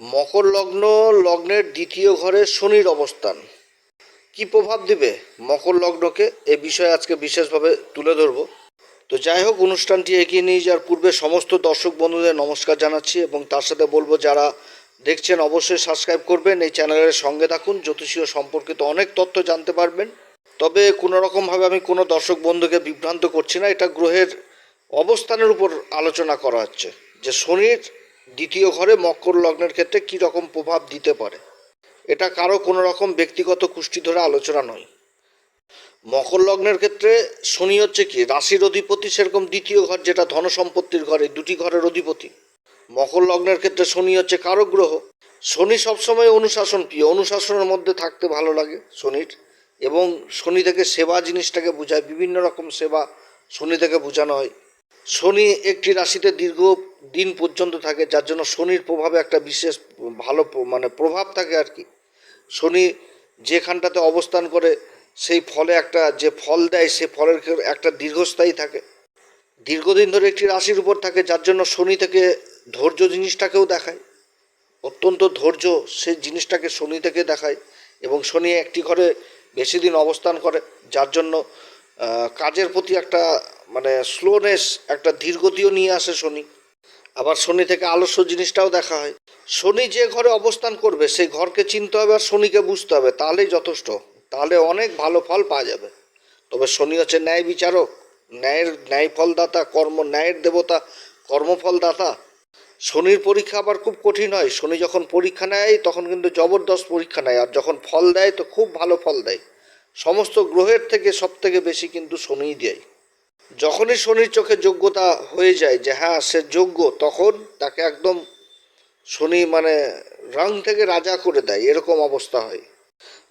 মকর লগ্ন লগ্নের দ্বিতীয় ঘরে শনির অবস্থান। কি প্রভাব দিবে মকর লগ্নকে? এ বিষয়ে আজকে বিশেষভাবে তুলে ধরবো। তো যাই হোক, অনুষ্ঠানটি এগিয়ে নিয়ে যাওয়ার পূর্বে সমস্ত দর্শক বন্ধুদের নমস্কার জানাচ্ছি এবং তার সাথে বলব, যারা দেখছেন অবশ্যই সাবস্ক্রাইব করবেন। এই চ্যানেলের সঙ্গে থাকুন, জ্যোতিষীয় সম্পর্কিত অনেক তথ্য জানতে পারবেন। তবে কোনো রকমভাবে আমি কোনো দর্শক বন্ধুকে বিভ্রান্ত করছি না। এটা গ্রহের অবস্থানের উপর আলোচনা করা হচ্ছে। যে শনির দ্বিতীয় ঘরে মকর লগ্নের ক্ষেত্রে কী রকম প্রভাব দিতে পারে? এটা কারও কোনো রকম ব্যক্তিগত কুষ্টি ধরে আলোচনা নয়। মকর লগ্নের ক্ষেত্রে শনি হচ্ছে কি? রাশির অধিপতি সেরকম দ্বিতীয় ঘর যেটা ধন সম্পত্তির ঘরে, দুটি ঘরের অধিপতি। মকর লগ্নের ক্ষেত্রে শনি হচ্ছে কারক গ্রহ। শনি সবসময় অনুশাসন প্রিয় অনুশাসনের মধ্যে থাকতে ভালো লাগে শনির। এবং শনি থেকে সেবা জিনিসটাকে বোঝায়। বিভিন্ন রকম সেবা শনি থেকে বোঝানো হয়। শনি একটি রাশিতে দীর্ঘ দিন পর্যন্ত থাকে, যার জন্য শনির প্রভাবে একটা বিশেষ ভালো মানে প্রভাব থাকে আর কি। শনি যেখানটাতে অবস্থান করে, সেই ফলে একটা যে ফল দেয়, সে ফলের একটা দীর্ঘস্থায়ী থাকে। দীর্ঘদিন ধরে একটি রাশির উপর থাকে, যার জন্য শনি থেকে ধৈর্য জিনিসটাকেও দেখায়। অত্যন্ত ধৈর্য সেই জিনিসটাকে শনি থেকে দেখায় এবং শনি একটি ঘরে বেশি দিন অবস্থান করে, যার জন্য কাজের প্রতি একটা মানে স্লোনেস একটা ধীরগতিও নিয়ে আসে শনি। আবার শনি থেকে আলস্য জিনিসটাও দেখা হয়। শনি যে ঘরে অবস্থান করবে সেই ঘরকে চিনতে হবে আর শনিকে বুঝতে হবে। তাহলেই যথেষ্ট। তাহলে অনেক ভালো ফল পাওয়া যাবে। তবে শনি হচ্ছে ন্যায় বিচারক। ন্যায়ের ন্যায় ফলদাতা কর্ম, ন্যায়ের দেবতা, কর্মফলদাতা। শনির পরীক্ষা আবার খুব কঠিন হয়। শনি যখন পরীক্ষা নেয়, তখন কিন্তু জবরদস্ত পরীক্ষা নেয়। আর যখন ফল দেয়, তো খুব ভালো ফল দেয়। সমস্ত গ্রহের থেকে সব থেকে বেশি কিন্তু শনিই দেয়। যখনই শনির চোখে যোগ্যতা হয়ে যায় যে হ্যাঁ সে যোগ্য, তখন তাকে একদম শনি মানে রং থেকে রাজা করে দেয়, এরকম অবস্থা হয়।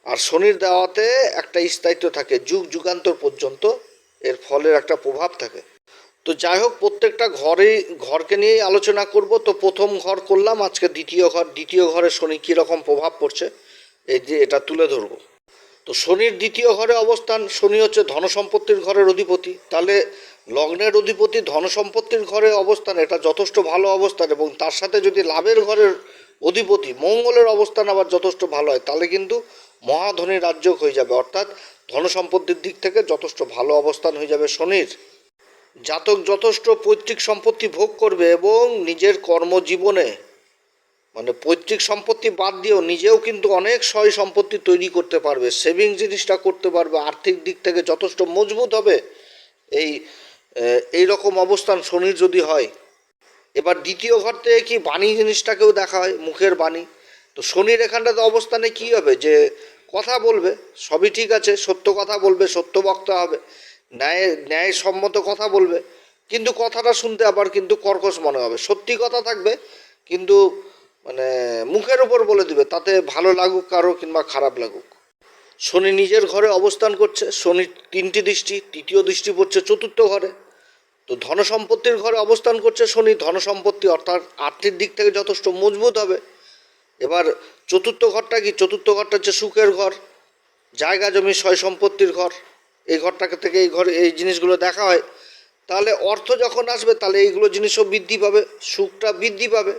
আর শনির দেওয়াতে একটা স্থায়িত্ব থাকে, যুগ যুগান্তর পর্যন্ত এর ফলের একটা প্রভাব থাকে। তো যাই হোক, প্রত্যেকটা ঘরেই, ঘরকে নিয়েই আলোচনা করব। তো প্রথম ঘর করলাম, আজকে দ্বিতীয় ঘর, দ্বিতীয় ঘরে শনি কীরকম প্রভাব পড়ছে, এই যে এটা তুলে ধরবো। তো শনির দ্বিতীয় ঘরে অবস্থান, শনি হচ্ছে ধনসম্পত্তির ঘরের অধিপতি। তাহলে লগ্নের অধিপতি ধনসম্পত্তির ঘরে অবস্থান, এটা যথেষ্ট ভালো অবস্থান এবং তার সাথে যদি লাভের ঘরের অধিপতি মঙ্গলের অবস্থান আবার যথেষ্ট ভালো হয়, তাহলে কিন্তু মহাধনী রাজ্য হয়ে যাবে। অর্থাৎ ধনসম্পত্তির দিক থেকে যথেষ্ট ভালো অবস্থান হয়ে যাবে শনির। জাতক যথেষ্ট পৈতৃক সম্পত্তি ভোগ করবে এবং নিজের কর্মজীবনে মানে পৈতৃক সম্পত্তি বাদ দিয়েও নিজেও কিন্তু অনেক সয় সম্পত্তি তৈরি করতে পারবে সেভিং জিনিসটা করতে পারবে, আর্থিক দিক থেকে যথেষ্ট মজবুত হবে। এই এই রকম অবস্থান শনির যদি হয়। এবার দ্বিতীয় ঘর থেকে কি বাণী জিনিসটাকেও দেখা হয়, মুখের বাণী। তো শনির এখানটাতে অবস্থানে কি হবে? যে কথা বলবে, সবই ঠিক আছে, সত্য কথা বলবে, সত্য বক্তা হবে, ন্যায়, ন্যায়সম্মত কথা বলবে। কিন্তু কথাটা শুনতে আবার কিন্তু কর্কশ মনে হবে। সত্যি কথা থাকবে, কিন্তু মানে মুখের ওপর বলে দিবে, তাতে ভালো লাগুক কারও কিংবা খারাপ লাগুক। শনি নিজের ঘরে অবস্থান করছে, শনির তিনটি দৃষ্টি, তৃতীয় দৃষ্টি পড়ছে চতুর্থ ঘরে। তো ধনসম্পত্তির ঘরে অবস্থান করছে শনি ধনসম্পত্তি অর্থাৎ আর্থিক দিক থেকে যথেষ্ট মজবুত হবে। এবার চতুর্থ ঘরটা কি? চতুর্থ ঘরটা হচ্ছে সুখের ঘর, জায়গা জমি, সয় সম্পত্তির ঘর। এই ঘরটাকে থেকে এই ঘরে এই জিনিসগুলো দেখা হয়। তাহলে অর্থ যখন আসবে, তাহলে এইগুলো জিনিসও বৃদ্ধি পাবে, সুখটা বৃদ্ধি পাবে।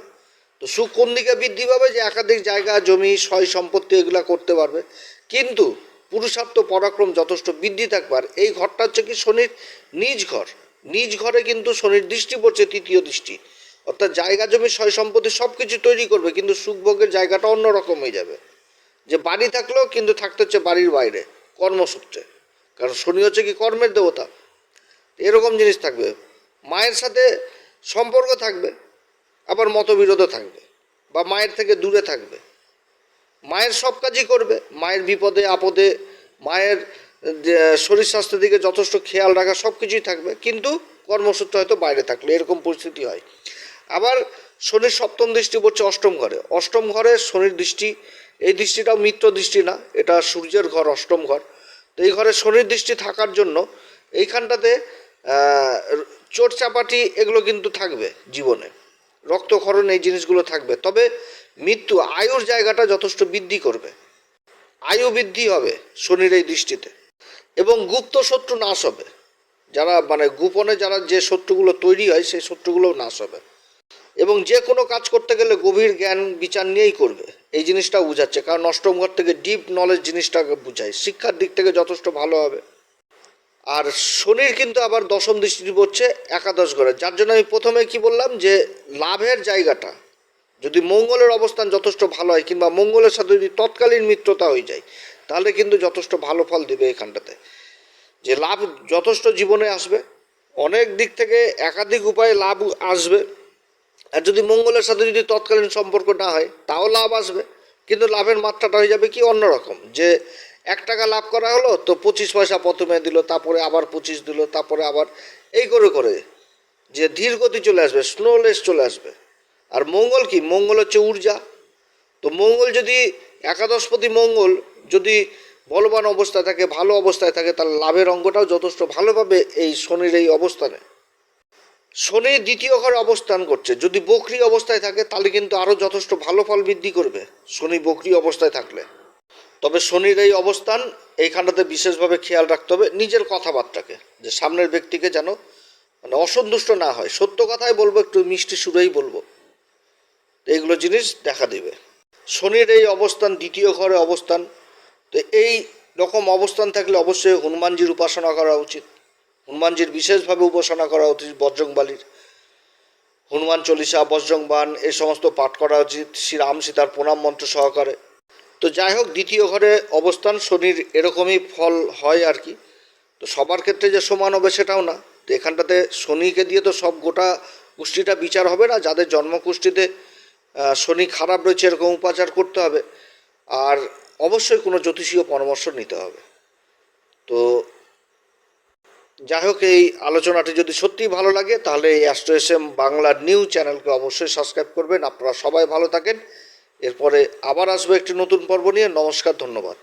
তো সুখ কোন দিকে বৃদ্ধি পাবে? যে একাধিক জায়গা, জমি, সয় সম্পত্তি এগুলো করতে পারবে। কিন্তু পুরুষার্থ পরাক্রম যথেষ্ট বৃদ্ধি থাকবে। আর এই ঘরটা হচ্ছে কি শনির নিজ ঘর। নিজ ঘরে কিন্তু শনির দৃষ্টি পড়ছে, তৃতীয় দৃষ্টি। অর্থাৎ জায়গা, জমি, সয় সম্পত্তি সব কিছু তৈরি করবে, কিন্তু সুখভোগের জায়গাটা অন্যরকম হয়ে যাবে। যে বাড়ি থাকলেও কিন্তু থাকতে হচ্ছে বাড়ির বাইরে, কর্মসূত্রে। কারণ শনি হচ্ছে কি কর্মের দেবতা। এরকম জিনিস থাকবে। মায়ের সাথে সম্পর্ক থাকবে। আবার মতবিরোধও থাকবে বা মায়ের থেকে দূরে থাকবে। মায়ের সব কাজই করবে, মায়ের বিপদে, আপদে, মায়ের শরীর স্বাস্থ্যের দিকে যথেষ্ট খেয়াল রাখা সব কিছুই থাকবে, কিন্তু কর্মসূত্রে হয়তো বাইরে থাকলে এরকম পরিস্থিতি হয়। আবার শনির সপ্তম দৃষ্টি পড়ছে অষ্টম ঘরে। অষ্টম ঘরে শনির দৃষ্টি, এই দৃষ্টিটাও মিত্র দৃষ্টি না, এটা সূর্যের ঘর, অষ্টম ঘর। তো এই ঘরে শনির দৃষ্টি থাকার জন্য এইখানটাতে চোট চাপাটি এগুলো কিন্তু থাকবে জীবনে। রক্তক্ষরণ এই জিনিসগুলো থাকবে। তবে মৃত্যু আয়ুর জায়গাটা যথেষ্ট বৃদ্ধি করবে। আয়ু বৃদ্ধি হবে শনির এই দৃষ্টিতে। এবং গুপ্ত শত্রু নাশ হবে। যারা মানে গোপনে যারা যে শত্রুগুলো তৈরি হয়, সেই শত্রুগুলোও নাশ হবে। এবং যে কোনো কাজ করতে গেলে গভীর জ্ঞান বিচার নিয়েই করবে। এই জিনিসটা বোঝাচ্ছে। কারণ অষ্টম ঘর থেকে ডিপ নলেজ জিনিসটাকে বোঝায়। শিক্ষার দিক থেকে যথেষ্ট ভালো হবে। আর শনির কিন্তু আবার দশম দৃষ্টি পড়ছে একাদশ ঘরে। যার জন্য আমি প্রথমে কি বললাম যে লাভের জায়গাটা, যদি মঙ্গলের অবস্থান যথেষ্ট ভালো হয় কিংবা মঙ্গলের সাথে যদি তৎকালীন মিত্রতা হয়ে যায়, তাহলে কিন্তু যথেষ্ট ভালো ফল দিবে এখানটাতে। যে লাভ যথেষ্ট জীবনে আসবে, অনেক দিক থেকে একাধিক উপায়ে লাভ আসবে। আর যদি মঙ্গলের সাথে যদি তৎকালীন সম্পর্ক না হয়, তাও লাভ আসবে। কিন্তু লাভের মাত্রাটা হয়ে যাবে কি অন্যরকম যে এক টাকা লাভ করা হলো, তো পঁচিশ পয়সা প্রথমে দিল, তারপরে আবার পঁচিশ দিল, তারপরে আবার এই করে করে যে ধীর গতি চলে আসবে স্নোলেস চলে আসবে। আর মঙ্গল কি? মঙ্গল হচ্ছে ঊর্জা। তো মঙ্গল যদি একাদশপতি মঙ্গল যদি বলবান অবস্থায় থাকে, ভালো অবস্থায় থাকে, তাহলে লাভের অঙ্গটাও যথেষ্ট ভালো পাবে এই শনির এই অবস্থানে। শনি দ্বিতীয় ঘরে অবস্থান করছে। যদি বকরি অবস্থায় থাকে, তাহলে কিন্তু আরও যথেষ্ট ভালো ফল বৃদ্ধি করবে, শনি বকরি অবস্থায় থাকলে। তবে শনির এই অবস্থান এইখানটাতে বিশেষভাবে খেয়াল রাখতে হবে নিজের কথাবার্তাকে, যে সামনের ব্যক্তিকে যেন মানে অসন্তুষ্ট না হয়। সত্য কথাই বলব, একটু মিষ্টি সুরেই বলব। এইগুলো জিনিস দেখা দেবে। শনির এই অবস্থান, দ্বিতীয় ঘরে অবস্থান, তো এই রকম অবস্থান থাকলে অবশ্যই হনুমানজির উপাসনা করা উচিত। হনুমানজির বিশেষভাবে উপাসনা করা উচিত, বজ্রংবালির। হনুমান চল্লিশা, বজ্রংবান এই সমস্ত পাঠ করা উচিত। শ্রীরাম সীতার প্রণাম মন্ত্র সহকারে। তো যাই হোক দ্বিতীয় ঘরে অবস্থান শনির এরকমই ফল হয় আর কি। তো সবার ক্ষেত্রে যে সমান হবে সেটাও না। তো এখানটাতে শনিকে দিয়ে তো সব গোটা কুষ্টিটা বিচার হবে না। যাদের জন্মকুষ্ঠিতে আহ, শনি খারাপ রয়েছে এরকম উপাচার করতে হবে। আর অবশ্যই কোনো জ্যোতিষীয় পরামর্শ নিতে হবে। তো যাই হোক এই আলোচনাটি যদি সত্যিই ভালো লাগে তাহলে এই astro S M Bangla news চ্যানেলকে অবশ্যই সাবস্ক্রাইব করবেন। আপনারা সবাই ভালো থাকেন। এরপরে আবার আসব একটি নতুন পর্ব নিয়ে। নমস্কার ধন্যবাদ।